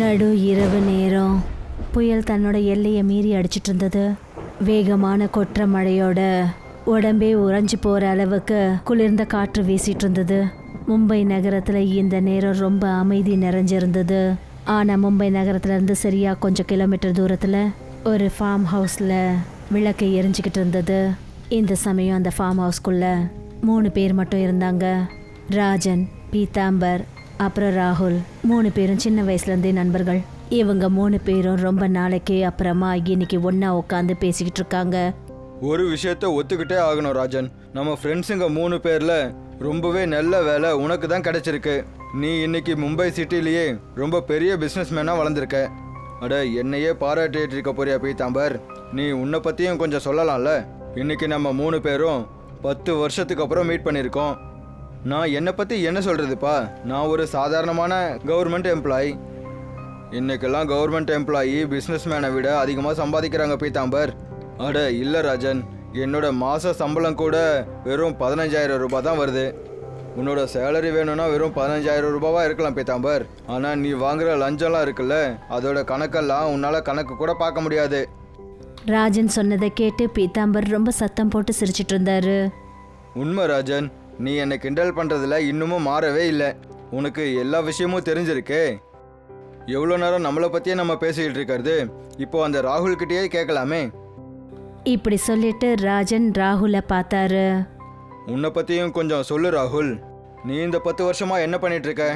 நடு இரவு நேரம். புயல் தன்னோட எல்லையை மீறி அடிச்சிட்டு இருந்தது வேகமான கொற்ற மழையோட உடம்பே உறைஞ்சு போகிற அளவுக்கு குளிர்ந்த காற்று வீசிட்டு இருந்தது மும்பை நகரத்தில் இந்த நேரம் ரொம்ப அமைதி நிறைஞ்சிருந்தது. ஆனால் மும்பை நகரத்துலேருந்து இருந்து கொஞ்சம் கிலோமீட்டர் தூரத்தில் ஒரு ஃபார்ம் ஹவுஸில் விளக்கு எரிஞ்சுக்கிட்டு இருந்தது. இந்த சமயம் அந்த ஃபார்ம் ஹவுஸ்க்குள்ளே மூணு பேர் மட்டும் இருந்தாங்க. ராஜன் பீதாம்பர் அப்புறம் ராகுல் மூணு பேரும் சின்ன வயசுலேருந்தே நண்பர்கள். இவங்க மூணு பேரும் ரொம்ப நாளைக்கு அப்புறமா இன்னைக்கு ஒன்றா உட்காந்து பேசிக்கிட்டு இருக்காங்க. ஒரு விஷயத்த ஒத்துக்கிட்டே ஆகணும் ராஜன். நம்ம ஃப்ரெண்ட்ஸுங்க மூணு பேர்ல ரொம்பவே நல்ல வேலை உனக்கு தான் கிடைச்சிருக்கு. நீ இன்னைக்கு மும்பை சிட்டிலேயே ரொம்ப பெரிய பிஸ்னஸ் மேனாக வளர்ந்துருக்க. அட என்னையே பாராட்டிட்டு இருக்க போறியா பீதாம்பர்? நீ உன்னை பற்றியும் கொஞ்சம் சொல்லலாம்ல? இன்னைக்கு நம்ம மூணு பேரும் பத்து வருஷத்துக்கு அப்புறம் மீட் பண்ணியிருக்கோம். நான் என்னை பற்றி என்ன சொல்கிறதுப்பா நான் ஒரு சாதாரணமான கவர்மெண்ட் எம்ப்ளாயி இன்னைக்கெல்லாம் கவர்மெண்ட் எம்ப்ளாயி பிஸ்னஸ் மேனை விட அதிகமாக சம்பாதிக்கிறாங்க பீதாம்பர் அட இல்லை ராஜன். என்னோட மாத சம்பளம் கூட வெறும் பதினஞ்சாயிரம் ரூபாய் தான் வருது. உன்னோட சேலரி வேணும்னா வெறும் பதினஞ்சாயிரம் ரூபாவா இருக்கலாம் பீதாம்பர் ஆனால் நீ வாங்குற லஞ்சம்லாம் இருக்குல்ல அதோட கணக்கெல்லாம் உன்னால் கணக்கு கூட பார்க்க முடியாது. ராஜன் சொன்னதை கேட்டு பீதாம்பர் ரொம்ப சத்தம் போட்டு சிரிச்சிட்டு இருந்தாரு. உண்மை ராஜன். நீ என்னை கிண்டல் பண்ணுறதுல இன்னமும் மாறவே இல்லை. உனக்கு எல்லா விஷயமும் தெரிஞ்சிருக்கே. எவ்வளோ நேரம் நம்மளை பற்றியே நம்ம பேசிக்கிட்டு இருக்கிறது? இப்போ அந்த ராகுல்கிட்டயே கேட்கலாமே இப்படி சொல்லிட்டு ராஜன் ராகுலை பார்த்தாரு. உன்னை பற்றியும் கொஞ்சம் சொல்லு ராகுல். நீ இந்த பத்து வருஷமா என்ன பண்ணிட்டு இருக்க?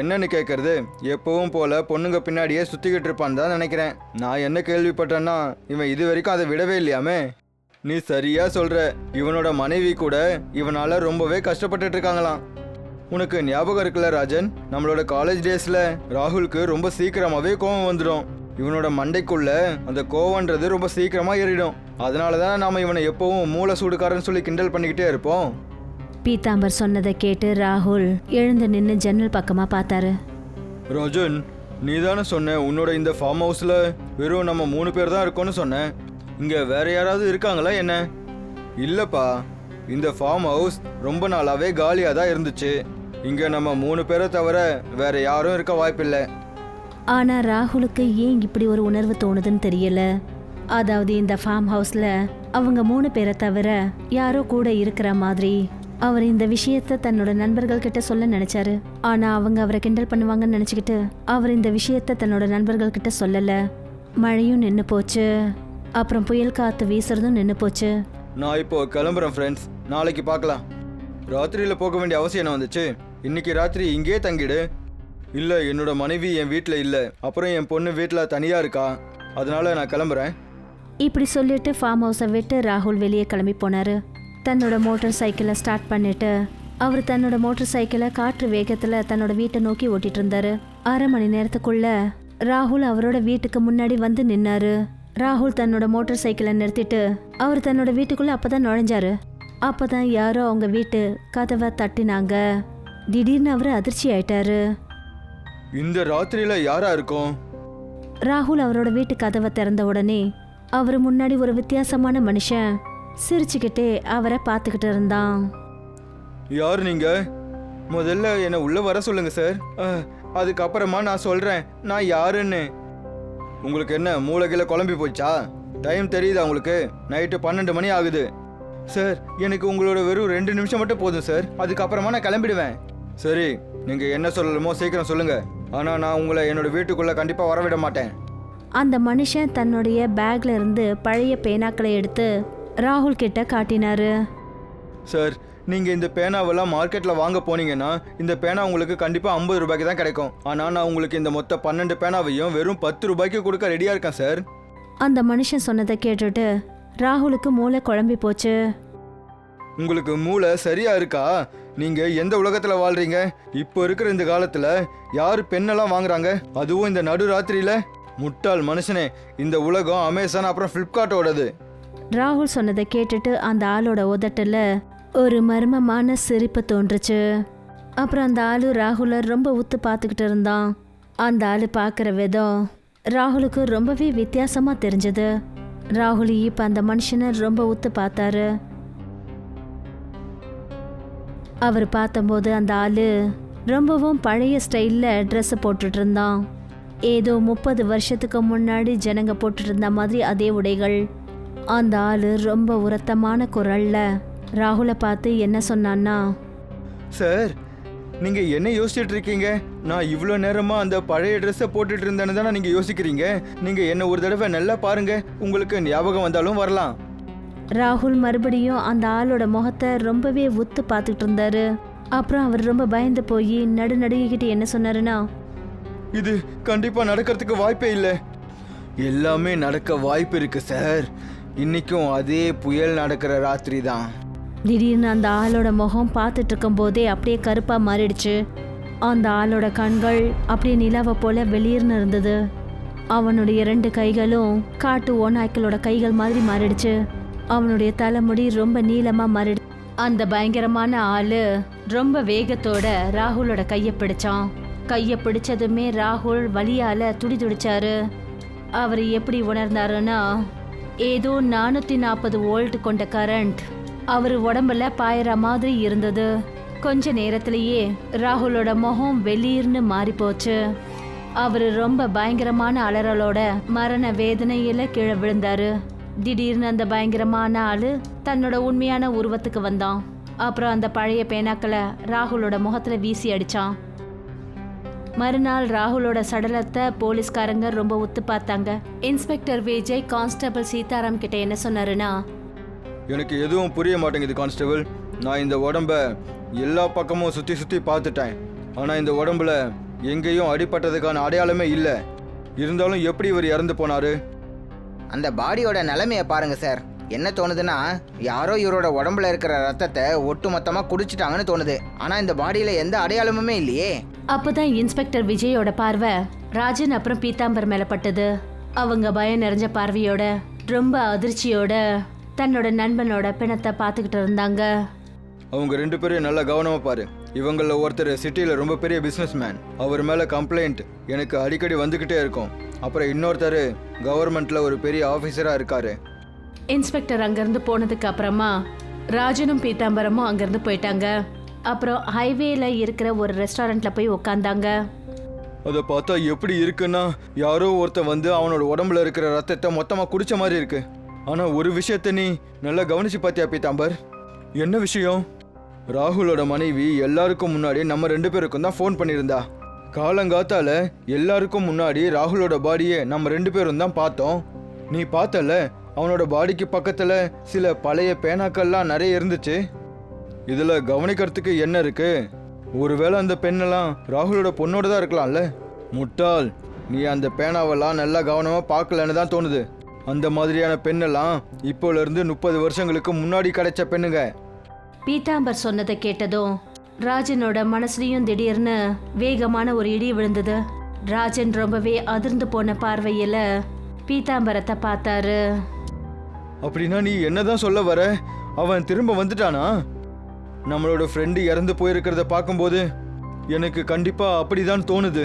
என்னன்னு கேட்கறது எப்பவும் போல பொண்ணுங்க பின்னாடியே சுற்றிக்கிட்டு இருப்பான்னு தான் நினைக்கிறேன். நான் என்ன கேள்விப்பட்டேன்னா இவன் இது வரைக்கும் அதை விடவே இல்லையாமே? நீ சரியா சொல்ற. இவனோட மனைவி கூட இவனால ரொம்பவே கஷ்டப்பட்டுட்டு இருக்காங்களாம் உனக்கு ஞாபகம் இருக்குல்ல ராஜன்? நம்மளோட காலேஜ் டேஸ்ல ராகுலுக்கு ரொம்ப சீக்கிரமாவே கோவம் வந்துடும். இவனோட மண்டைக்குள்ள அந்த கோவன்றது ரொம்ப சீக்கிரமா ஏறிடும். அதனால தான் நாம இவனை எப்பவும் மூளை சூடுக்காரன்னு சொல்லி கிண்டல் பண்ணிக்கிட்டே இருப்போம். பீதாம்பர் சொன்னதை கேட்டு ராகுல் எழுந்து நின்று ஜன்னல் பக்கமாக பார்த்தாரு. ராஜன் நீ தானே சொன்ன உன்னோட இந்த ஃபார்ம் ஹவுஸில் வெறும் நம்ம மூணு பேர் தான் இருக்கோம்னு சொன்னேன். இங்கே வேற யாராவது இருக்காங்களா என்ன? இல்லைப்பா இந்த ஃபார்ம் ஹவுஸ் ரொம்ப நாளாவே காலியாக தான் இருந்துச்சு. இங்கே நம்ம மூணு பேரை தவிர வேற யாரும் இருக்க வாய்ப்பில்லை. ஆனா ராகுலுக்கு ஏன் இப்படி ஒரு உணர்வு தோணுதுன்னு தெரியல. அதாவது இந்த ஃபார்ம் ஹவுஸ்ல அவங்க மூணு பேரை தவிர யாரோ கூட இருக்கிற மாதிரி அவர் இந்த விஷயத்த தன்னோட நண்பர்கள் கிட்ட சொல்ல நினைச்சாரு. ஆனா அவங்க அவரை கிண்டல் பண்ணுவாங்கன்னு நினைச்சுக்கிட்டு அவர் இந்த விஷயத்த தன்னோட நண்பர்கள் கிட்ட சொல்லல. மழையும் நின்று போச்சு. அப்புறம் புயல் காத்து வீசுறதும் நின்று போச்சு. நான் இப்போ கிளம்புறேன் ஃப்ரெண்ட்ஸ் நாளைக்கு பார்க்கலாம். ராத்திரியில் போக வேண்டிய அவசியம் என்ன வந்துச்சு? இன்னைக்கு ராத்திரி இங்கேயே தங்கிடு. இல்லை என்னோட மனைவி என் வீட்டில் இல்லை. அப்புறம் என் பொண்ணு வீட்டில் தனியாக இருக்கா? அதனால நான் கிளம்புறேன். இப்படி சொல்லிட்டு ஃபார்ம் ஹவுஸை விட்டு ராகுல் வெளியே கிளம்பி போனாரு. தன்னோட மோட்டார் சைக்கிளை ஸ்டார்ட் பண்ணிட்டு அவர் தன்னோட மோட்டார் சைக்கிளை காற்று வேகத்துல தன்னோட வீட்டை நோக்கி ஓட்டிட்டு இருந்தாரு. அரை மணி நேரத்துக்குள்ள ராகுல் அவரோட வீட்டுக்கு முன்னாடி வந்து நின்னாரு. ராகுல் தன்னோட மோட்டார் சைக்கிளை நிறுத்திட்டு அவர் தன்னோட வீட்டுக்குள்ள அப்பதான் நுழைஞ்சாரு. அப்பதான் யாரோ அவங்க வீட்டு கதவை தட்டினாங்க. திடீர்னு அவர் அதிர்ச்சி ஆயிட்டாரு. இந்த ராத்திரியில் யாரா இருக்கும்? ராகுல் அவரோட வீட்டு கதவை திறந்த உடனே அவர் முன்னாடி ஒரு வித்தியாசமான மனுஷன். சிரிச்சுக்கிட்டே அவரை பார்த்துக்கிட்டு இருந்தான். யார் நீங்க? முதல்ல என்னை உள்ள வர சொல்லுங்க சார். அதுக்கப்புறமா நான் சொல்றேன் நான் யாருன்னு. உங்களுக்கு என்ன மூளைகில குழம்பி போச்சா? டைம் தெரியுதா உங்களுக்கு? நைட்டு பன்னெண்டு மணி ஆகுது. சார் எனக்கு உங்களோட வெறும் ரெண்டு நிமிஷம் மட்டும் போதும் சார் அதுக்கப்புறமா நான் கிளம்பிடுவேன். சரி நீங்க என்ன சொல்லணுமோ சீக்கிரம் சொல்லுங்க. ஆனா நான் உங்களை என்னோட வீட்டுக்குள்ள கண்டிப்பா வரவிட மாட்டேன். அந்த மனுஷன் தன்னுடைய பேக்ல இருந்து பழைய பேனாக்களை எடுத்து ராகுல் கிட்ட காட்டினாரு. சார் நீங்கள் இந்த பேனாவெல்லாம் மார்க்கெட்டில் வாங்க போனீங்கன்னா இந்த பேனா உங்களுக்கு கண்டிப்பாக ஐம்பது ரூபாய்க்கு தான் கிடைக்கும். ஆனால் நான் உங்களுக்கு இந்த மொத்த பன்னெண்டு பேனாவையும் வெறும் பத்து ரூபாய்க்கு கொடுக்க ரெடியாக இருக்கேன் சார் அந்த மனுஷன் சொன்னதை கேட்டுட்டு ராகுலுக்கு மூளை குழம்பி போச்சு. உங்களுக்கு மூளை சரியா இருக்கா? நீங்கள் எந்த உலகத்தில் வாழ்றீங்க? இப்போ இருக்கிற இந்த காலத்தில் யார் பெண்ணெல்லாம் வாங்குறாங்க? அதுவும் இந்த நடு ராத்திரியில்? முட்டாள் மனுஷனே இந்த உலகம் அமேசான் அப்புறம் ஃப்ளிப்கார்ட்டோடது ராகுல் சொன்னதை கேட்டுட்டு அந்த ஆளோட உதட்டுல ஒரு மர்மமான சிரிப்பு தோன்றுச்சு. அப்புறம் அந்த ஆளு ராகுலை ரொம்ப உத்து பார்த்துக்கிட்டு இருந்தான். அந்த ஆளு பார்க்குற விதம் ராகுலுக்கு ரொம்பவே வித்தியாசமாக தெரிஞ்சது. ராகுல் இப்போ அந்த மனுஷனை ரொம்ப உத்து பார்த்தாரு. அவர் பார்த்தம்போது அந்த ஆளு ரொம்பவும் பழைய ஸ்டைலில் ட்ரெஸ்ஸை போட்டுட்டு இருந்தான். ஏதோ முப்பது வருஷத்துக்கு முன்னாடி ஜனங்க போட்டுட்டு இருந்த மாதிரி அதே உடைகள். அந்த ஆள் ரொம்ப உரத்தமான குரலில் ராகுலை பார்த்து என்ன சொன்னான்னா சார் நீங்க என்ன யோசிச்சுட்டு இருக்கீங்க நான் இவ்வளோ நேரமா அந்த பழைய ட்ரெஸ்ஸை போட்டுட்டு இருந்தேன்னு தானே நீங்க யோசிக்கிறீங்க? நீங்க என்ன ஒரு தடவை நல்லா பாருங்க உங்களுக்கு ஞாபகம் வந்தாலும் வரலாம். ராகுல் மறுபடியும் அந்த ஆளோட முகத்தை ரொம்பவே உத்து பார்த்துட்டு இருந்தாரு அப்புறம் அவர் ரொம்ப பயந்து போய் நடு நடுங்கிக்கிட்டு என்ன சொன்னாருன்னா இது கண்டிப்பா நடக்கிறதுக்கு வாய்ப்பே இல்லை. எல்லாமே நடக்க வாய்ப்பு இருக்கு சார். இன்னைக்கும் அதே புயல் நடக்கிற ராத்திரி தான். திடீர்னு அந்த ஆளோட முகம் பார்த்துட்டு இருக்கும்போதே அப்படியே கருப்பாக மாறிடுச்சு. அந்த ஆளோட கண்கள் அப்படியே நிலாவை போல வெளியர்னு இருந்தது. அவனுடைய ரெண்டு கைகளும் காட்டு ஓநாய்க்களோட கைகள் மாதிரி மாறிடுச்சு. அவனுடைய தலைமுடி ரொம்ப நீளமாக மாறிடு அந்த பயங்கரமான ஆள் ரொம்ப வேகத்தோட ராகுலோட கையை பிடிச்சான். கையை பிடிச்சதுமே ராகுல் வழியால் துடி துடிச்சாரு. அவர் எப்படி உணர்ந்தாருன்னா ஏதோ நானூற்றி நாற்பது வோல்ட் கொண்ட கரண்ட் அவர் உடம்புல பாயிற மாதிரி இருந்தது. கொஞ்ச நேரத்திலேயே ராகுலோட முகம் வெளிர்னு மாறி போச்சு அவர் ரொம்ப பயங்கரமான அலறலோட மரண வேதனையில கீழே விழுந்தாரு. திடீர்னு அந்த பயங்கரமான ஆளு தன்னோட உண்மையான உருவத்துக்கு வந்தான். அப்புறம் அந்த பழைய பேனாக்களை ராகுலோட முகத்துல வீசி அடிச்சான். மறுநாள் ராகுலோட சடலத்தை போலீஸ்காரங்க ரொம்ப ஒத்து பார்த்தாங்க. இன்ஸ்பெக்டர் விஜய் கான்ஸ்டபிள் சீதாராம் கிட்ட என்ன சொன்னாருன்னா எனக்கு எதுவும் புரிய மாட்டேங்குது கான்ஸ்டபிள். நான் இந்த உடம்ப எல்லா பக்கமும் சுற்றி சுற்றி பார்த்துட்டேன். ஆனால் இந்த உடம்புல எங்கேயும் அடிபட்டதுக்கான அடையாளமே இல்லை. இருந்தாலும் எப்படி இவர் இறந்து போனாரு? அந்த பாடியோட நிலைமையை பாருங்க சார். என்ன தோணுதுன்னா யாரோ இவரோட உடம்புல இருக்கிற ரத்தத்தை ஒட்டு மொத்தமாக குடிச்சிட்டாங்கன்னு தோணுது. ஆனால் இந்த பாடியில் எந்த அடையாளமுமே இல்லையே. அப்பதான் இன்ஸ்பெக்டர் விஜயோட பார்வை ராஜன் அப்புறம் பீதாம்பர் மேல பட்டது. அவங்க பயம் நிறைஞ்ச பார்வையோட ரொம்ப அதிர்ச்சியோட தன்னோட நண்பனோட பிணத்தை பார்த்துக்கிட்டு இருந்தாங்க. அவங்க ரெண்டு பேரும் நல்லா கவனமாக பாரு. இவங்களில் ஒருத்தர் சிட்டியில் ரொம்ப பெரிய பிஸ்னஸ் மேன் அவர் மேலே கம்ப்ளைண்ட் எனக்கு அடிக்கடி வந்துக்கிட்டே இருக்கும். அப்புறம் இன்னொருத்தர் கவர்மெண்ட்டில் ஒரு பெரிய ஆஃபீஸராக இருக்காரு. இன்ஸ்பெக்டர் அங்கிருந்து போனதுக்கு அப்புறமா ராஜனும் பீதாம்பரமும் அங்கிருந்து போயிட்டாங்க. அப்புறம் ஹைவேல இருக்கிற ஒரு ரெஸ்டாரண்ட்ல போய் உக்காந்தாங்க. அதை பார்த்தா எப்படி இருக்குன்னா யாரோ ஒருத்தன் வந்து அவனோட உடம்புல இருக்கிற ரத்தத்தை மொத்தமாக குடிச்ச மாதிரி இருக்கு. ஆனால் ஒரு விஷயத்தை நீ நல்லா கவனிச்சு பார்த்தியா பீதாம்பர்? என்ன விஷயம்? ராகுலோட மனைவி எல்லாருக்கும் முன்னாடி நம்ம ரெண்டு பேருக்கும் தான் ஃபோன் பண்ணியிருந்தா. காலங்காத்தால எல்லாருக்கும் முன்னாடி ராகுலோட பாடியை நம்ம ரெண்டு பேரும் தான் பார்த்தோம். நீ பார்த்தல அவனோட பாடிக்கு பக்கத்தில் சில பழைய பேனாக்கள்லாம் நிறைய இருந்துச்சு. இதில் கவனிக்கிறதுக்கு என்ன இருக்கு? ஒருவேளை அந்த பெண்ணெல்லாம் ராகுலோட பொண்ணோட தான் இருக்கலாம்ல? முட்டாள் நீ அந்த பேனாவெல்லாம் நல்லா கவனமாக பார்க்கலன்னு தான் தோணுது. அந்த மாதிரியான பெண்ணெல்லாம் இப்போல இருந்து முப்பது வருஷங்களுக்கு முன்னாடி கிடைச்ச பெண்ணுங்க. பீதாம்பர் சொன்னதை கேட்டதும் ராஜனோட மனசுலயும் திடீர்னு வேகமான ஒரு இடி விழுந்தது. ராஜன் ரொம்பவே அதிர்ந்து போன பார்வையில பீதாம்பரத்தை பார்த்தாரு. அப்படின்னா நீ என்னதான் சொல்ல வர? அவன் திரும்ப வந்துட்டானா? நம்மளோட ஃப்ரெண்டு இறந்து போயிருக்கிறத பார்க்கும்போது எனக்கு கண்டிப்பா அப்படிதான் தோணுது.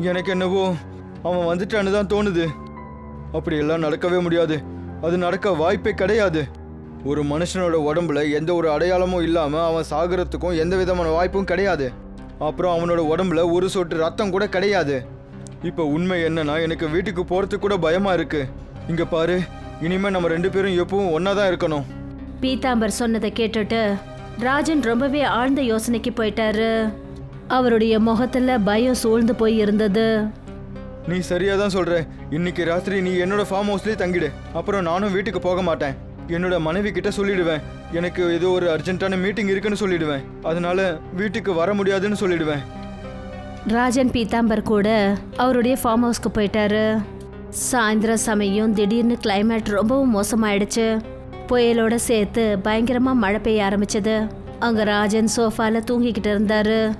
எனக்கு என்னவோ அவன் வந்துட்டான்னு தான் தோணுது. அப்படியெல்லாம் நடக்கவே முடியாது. அது நடக்க வாய்ப்பே கிடையாது. ஒரு மனுஷனோட உடம்புல எந்த ஒரு அடையாளமும் இல்லாமல் அவன் சாகிறதுக்கும் எந்த விதமான வாய்ப்பும் கிடையாது. அப்புறம் அவனோட உடம்புல ஒரு சொட்டு ரத்தம் கூட கிடையாது. இப்போ உண்மை என்னன்னா எனக்கு வீட்டுக்கு போகிறதுக்கு கூட பயமா இருக்கு. இங்கே பாரு இனிமே நம்ம ரெண்டு பேரும் எப்பவும் ஒன்றா தான் இருக்கணும். பீதாம்பர் சொன்னதை கேட்டுட்டு ராஜன் ரொம்பவே ஆழ்ந்த யோசனைக்கு போயிட்டாரு. அவருடைய முகத்துல பயம் சூழ்ந்து போய் இருந்தது. நீ சரியாக தான் சொல்கிற இன்னைக்கு ராத்திரி நீ என்னோட ஃபார்ம் ஹவுஸ்லேயே தங்கிடு. அப்புறம் நானும் வீட்டுக்கு போக மாட்டேன். என்னோட மனைவி கிட்ட சொல்லிடுவேன். எனக்கு ஏதோ ஒரு அர்ஜென்ட்டான மீட்டிங் இருக்குன்னு சொல்லிடுவேன். அதனால வீட்டுக்கு வர முடியாதுன்னு சொல்லிடுவேன். ராஜன் பீதாம்பர் கூட அவருடைய ஃபார்ம் ஹவுஸ்க்கு போயிட்டாரு. சாயந்தரம் சமயம் திடீர்னு கிளைமேட் ரொம்பவும் மோசமாயிடுச்சு. புயலோட சேர்த்து பயங்கரமா மழை பெய்ய ஆரம்பிச்சது. அங்க ராஜன் சோஃபால தூங்கிக்கிட்டு இருந்தாரு.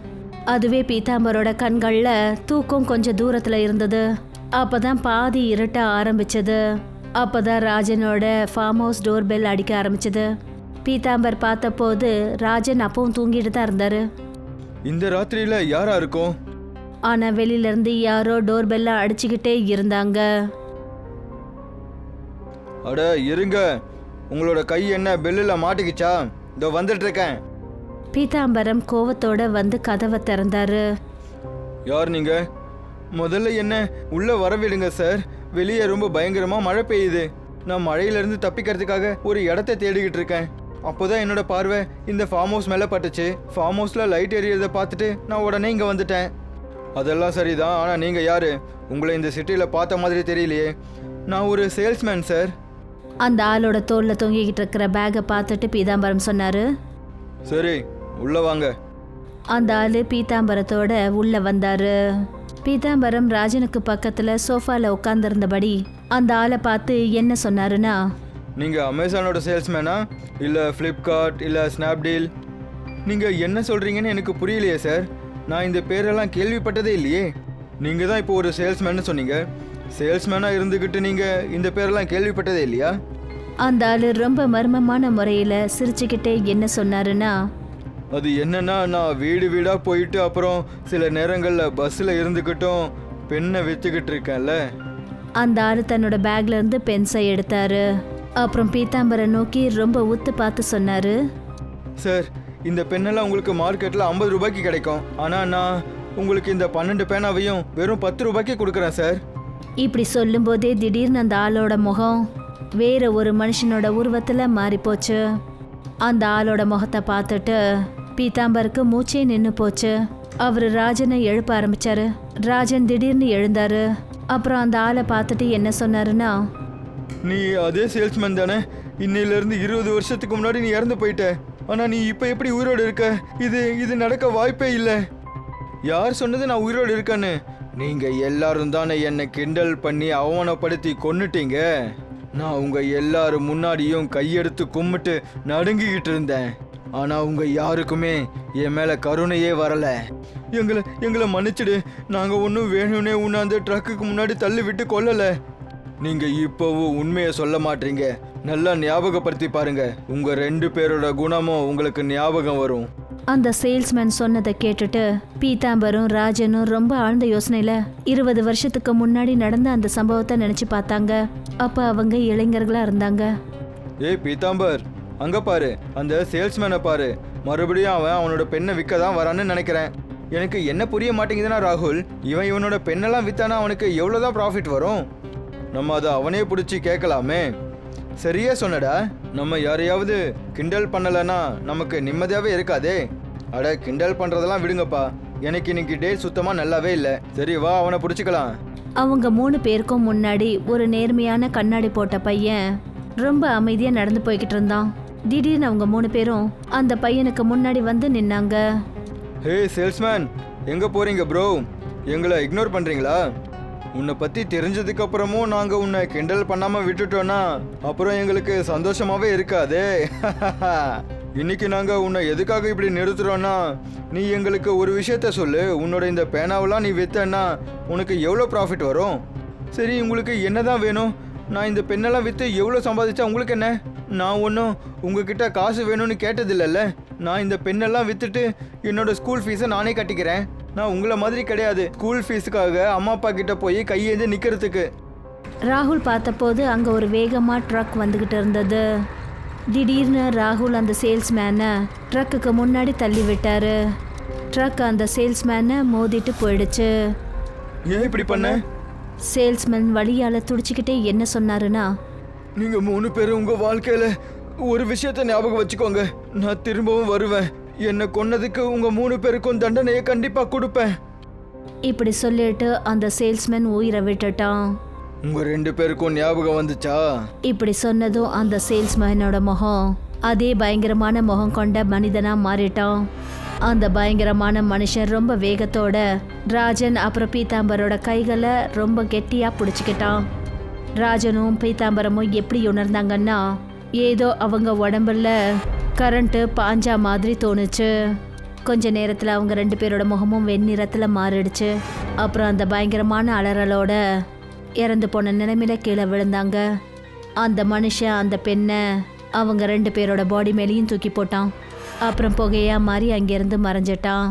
அதுவே பீதாம்பரோட கண்கள்ல தூக்கம் கொஞ்சம் தூரத்துல இருந்தது. அப்பதான் பாதி இருட்ட ஆரம்பிச்சது. அப்பதான் ராஜனோட ஃபார்ம் ஹவுஸ் டோர் பெல் அடிக்க ஆரம்பிச்சது. பீதாம்பர் பார்த்தபோது ராஜன் அப்பவும் தூங்கிட்டு தான் இருந்தாரு. இந்த ராத்திரியில யாரா இருக்கும்? ஆனா வெளியில இருந்து யாரோ டோர் பெல்ல அடிச்சுக்கிட்டே இருந்தாங்க. அட இருங்க. உங்களோட கை என்ன பெல்லில் மாட்டிக்கிச்சா? இதோ வந்துட்டு இருக்கேன். பீதாம்பரம் கோவத்தோட வந்து கதவை திறந்தாரு. யார் நீங்க? முதல்ல என்ன உள்ள வரவிடுங்க சார். வெளியே ரொம்ப பயங்கரமா மழை பெய்யுது. நான் மழையிலிருந்து தப்பிக்கிறதுக்காக ஒரு இடத்த தேடிக்கிட்டு இருக்கேன். அப்போதான் என்னோட பார்வை இந்த ஃபார்ம் ஹவுஸ் மேலே பட்டுச்சு. ஃபார்ம் ஹவுஸில் லைட் எரியறதை பார்த்துட்டு நான் உடனே இங்கே வந்துட்டேன். அதெல்லாம் சரிதான் ஆனால் நீங்கள் யாரு? உங்களை இந்த சிட்டியில் பார்த்த மாதிரி தெரியலையே. நான் ஒரு சேல்ஸ்மேன் சார். அந்த ஆளோட தோல்ல தொங்கிக்கிட்டு இருக்கிற பேக்கை பார்த்துட்டு பீதாம்பரம் சொன்னாரு. சரி உள்ள வாங்க. அந்த ஆளு பீதாம்பரத்தோட உள்ள வந்தாரு. பீதாம்பரம் ராஜனுக்கு பக்கத்துல சோஃபால உட்கார்ந்திருந்தபடி அந்த ஆளை பார்த்து என்ன சொன்னாருன்னா நீங்கள் அமேசானோட சேல்ஸ்மேனா? இல்லை ஃப்ளிப்கார்ட் இல்லை ஸ்னாப்டீல் நீங்கள் என்ன சொல்கிறீங்கன்னு எனக்கு புரியலையே சார் நான் இந்த பேரெல்லாம் கேள்விப்பட்டதே இல்லையே. நீங்கள் தான் இப்போ ஒரு சேல்ஸ்மேன்னு சொன்னீங்க. சேல்ஸ்மேனாக இருந்துக்கிட்டு நீங்கள் இந்த பேரெல்லாம் கேள்விப்பட்டதே இல்லையா? அந்த ஆளு ரொம்ப மர்மமான முறையில சிரிச்சுக்கிட்டே என்ன சொன்னாருன்னா அது என்னன்னா நான் வீடு வீடாக போயிட்டு அப்புறம் சில நேரங்களில் பஸ்ஸில் இருந்துக்கிட்டும் பெண்ணை விற்றுக்கிட்டு இருக்கேன்ல. அந்த ஆளு தன்னோட பேக்ல இருந்து பென்ஸை எடுத்தாரு. அப்புறம் பீதாம்பரம் நோக்கி ரொம்ப உத்து பார்த்து சொன்னாரு. சார் இந்த பெண்ணெல்லாம் உங்களுக்கு மார்க்கெட்டில் ஐம்பது ரூபாய்க்கு கிடைக்கும். ஆனால் நான் உங்களுக்கு இந்த பன்னெண்டு பேனாவையும் வெறும் பத்து ரூபாய்க்கு கொடுக்குறேன் சார். இப்படி சொல்லும்போதே திடீர்னு அந்த ஆளோட முகம் வேற ஒரு மனுஷனோட உருவத்துல மாறி போச்சு அந்த ஆளோட முகத்தை பார்த்துட்டு பீதாம்பருக்கு மூச்சே நின்று போச்சு. அவர் ராஜனை எழுப்ப ஆரம்பிச்சாரு. ராஜன் திடீர்னு எழுந்தாரு. அப்புறம் அந்த ஆளை பார்த்துட்டு என்ன சொன்னாருன்னா நீ அதே சேல்ஸ்மேன் தானே? இன்னையிலேருந்து இருபது வருஷத்துக்கு முன்னாடி நீ இறந்து போயிட்ட. ஆனால் நீ இப்போ எப்படி உயிரோடு இருக்க? இது இது நடக்க வாய்ப்பே இல்லை. யார் சொன்னது நான் உயிரோடு இருக்கேன்னு? நீங்கள் எல்லாரும் தானே என்னை கிண்டல் பண்ணி அவமானப்படுத்தி கொன்னுட்டீங்க. நான் உங்கள் எல்லாரும் முன்னாடியும் கையெடுத்து கும்பிட்டு நடுங்கிக்கிட்டு இருந்தேன். ஆனால் உங்கள் யாருக்குமே என் மேலே கருணையே வரலை. எங்களை எங்களை மன்னிச்சிடு. நாங்கள் ஒன்றும் வேணும்னே உன்னை அந்த ட்ரக்குக்கு முன்னாடி தள்ளி விட்டு கொல்லலை. நீங்க இப்போவும் உண்மையை சொல்ல மாட்டீங்க. நல்லா ஞாபகப்படுத்தி பாருங்க. உங்க ரெண்டு பேரோட குணமும் உங்களுக்கு ஞாபகம் வரும். அந்த சேல்ஸ்மேன் சொன்னதை கேட்டுட்டு பீதாம்பரும் ராஜனும் ரொம்ப ஆழ்ந்த யோசனையில இருபது வருஷத்துக்கு முன்னாடி நடந்த அந்த சம்பவத்தை நினைச்சு பார்த்தாங்க. அப்ப அவங்க இளைஞர்களா இருந்தாங்க. ஏய் பீதாம்பர். அங்கே பாரு அந்த சேல்ஸ்மேனை பாரு. மறுபடியும் அவன் அவனோட பெண்ணை விற்க தான் வரான்னு நினைக்கிறேன். எனக்கு என்ன புரிய மாட்டேங்குதுன்னா ராகுல் இவன் இவனோட பெண்ணெல்லாம் வித்தானா அவனுக்கு எவ்வளோதான் ப்ராஃபிட் வரும்? நம்ம அதை அவனே பிடிச்சி கேட்கலாமே. சரியா சொன்னடா. நம்ம யாரையாவது கிண்டல் பண்ணலைன்னா நமக்கு நிம்மதியாகவே இருக்காதே. அட கிண்டல் பண்ணுறதெல்லாம் விடுங்கப்பா. எனக்கு இன்னைக்கு டே சுத்தமாக நல்லாவே இல்லை. சரி வா அவனை பிடிச்சிக்கலாம். அவங்க மூணு பேருக்கும் முன்னாடி ஒரு நேர்மையான கண்ணாடி போட்ட பையன் ரொம்ப அமைதியாக நடந்து போய்கிட்டு இருந்தான். திடீர்னு அவங்க மூணு பேரும் அந்த பையனுக்கு முன்னாடி வந்து நின்னாங்க. ஹே சேல்ஸ்மேன் எங்கே போகிறீங்க ப்ரோ எங்களை இக்னோர் பண்ணுறீங்களா உன்னை பற்றி தெரிஞ்சதுக்கு அப்புறமும் நாங்கள் உன்னை கிண்டல் பண்ணாமல் விட்டுட்டோம்னா அப்புறம் எங்களுக்கு சந்தோஷமாகவே இருக்காதே. இன்னைக்கு நாங்கள் உன்னை எதுக்காக இப்படி நிறுத்துறோம்னா நீ எங்களுக்கு ஒரு விஷயத்த சொல்லு. உன்னோட இந்த பேனாவெல்லாம் நீ வித்தன்னா உனக்கு எவ்வளோ ப்ராஃபிட் வரும்? சரி உங்களுக்கு என்னதான் வேணும்? நான் இந்த பெண்ணெல்லாம் விற்று எவ்வளோ சம்பாதிச்சா உங்களுக்கு என்ன? நான் ஒன்றும் உங்ககிட்ட காசு வேணும்னு கேட்டதில்லைல்ல. நான் இந்த பெண்ணெல்லாம் விற்றுட்டு என்னோட ஸ்கூல் ஃபீஸை நானே கட்டிக்கிறேன். நான் உங்களை மாதிரி கிடையாது. ஸ்கூல் ஃபீஸுக்காக அம்மா அப்பா கிட்ட போய் கையேந்து நிற்கிறதுக்கு ராகுல் பார்த்தபோது அங்க ஒரு வேகமா ட்ரக் வந்துகிட்டு இருந்தது. திடீர்னு ராகுல் அந்த சேல்ஸ்மேனை ட்ரக்குக்கு முன்னாடி தள்ளி விட்டாரு ட்ரக் அந்த சேல்ஸ்மேனை மோதிட்டு போயிடுச்சு. ஏன் இப்படி பண்ண? சேல்ஸ்மேன் வழியால துடிச்சுக்கிட்டே என்ன சொன்னாருன்னா நீங்கள் மூணு பேரும் உங்கள் வாழ்க்கையில் ஒரு விஷயத்த ஞாபகம் வச்சுக்கோங்க. நான் திரும்பவும் வருவேன். என்னை கொன்னதுக்கு உங்கள் மூணு பேருக்கும் தண்டனையை கண்டிப்பாக கொடுப்பேன். இப்படி சொல்லிட்டு அந்த சேல்ஸ்மேன் உயிரை விட்டுட்டான். உங்கள் ரெண்டு பேருக்கும் ஞாபகம் வந்துச்சா? இப்படி சொன்னதும் அந்த சேல்ஸ்மேனோட முகம். அதே பயங்கரமான முகம் கொண்ட மனிதனா மாறிட்டான். அந்த பயங்கரமான மனுஷன் ரொம்ப வேகத்தோட ராஜன் அப்புறம் பீதாம்பரோட கைகளை ரொம்ப கெட்டியா பிடிச்சிக்கிட்டான். ராஜனும் பீதாம்பரமும் எப்படி உணர்ந்தாங்கன்னா ஏதோ அவங்க உடம்புல கரண்ட்டு பாஞ்சா மாதிரி தோணுச்சு. கொஞ்ச நேரத்தில் அவங்க ரெண்டு பேரோட முகமும் வெண்ணிறத்தில் மாறிடுச்சு. அப்புறம் அந்த பயங்கரமான அலறலோட இறந்து போன நிலைமையில கீழே விழுந்தாங்க. அந்த மனுஷன் அந்த பெண்ணை அவங்க ரெண்டு பேரோட பாடி மேலேயும் தூக்கி போட்டான். அப்புறம் புகையாக மாறி அங்கேருந்து மறைஞ்சிட்டான்.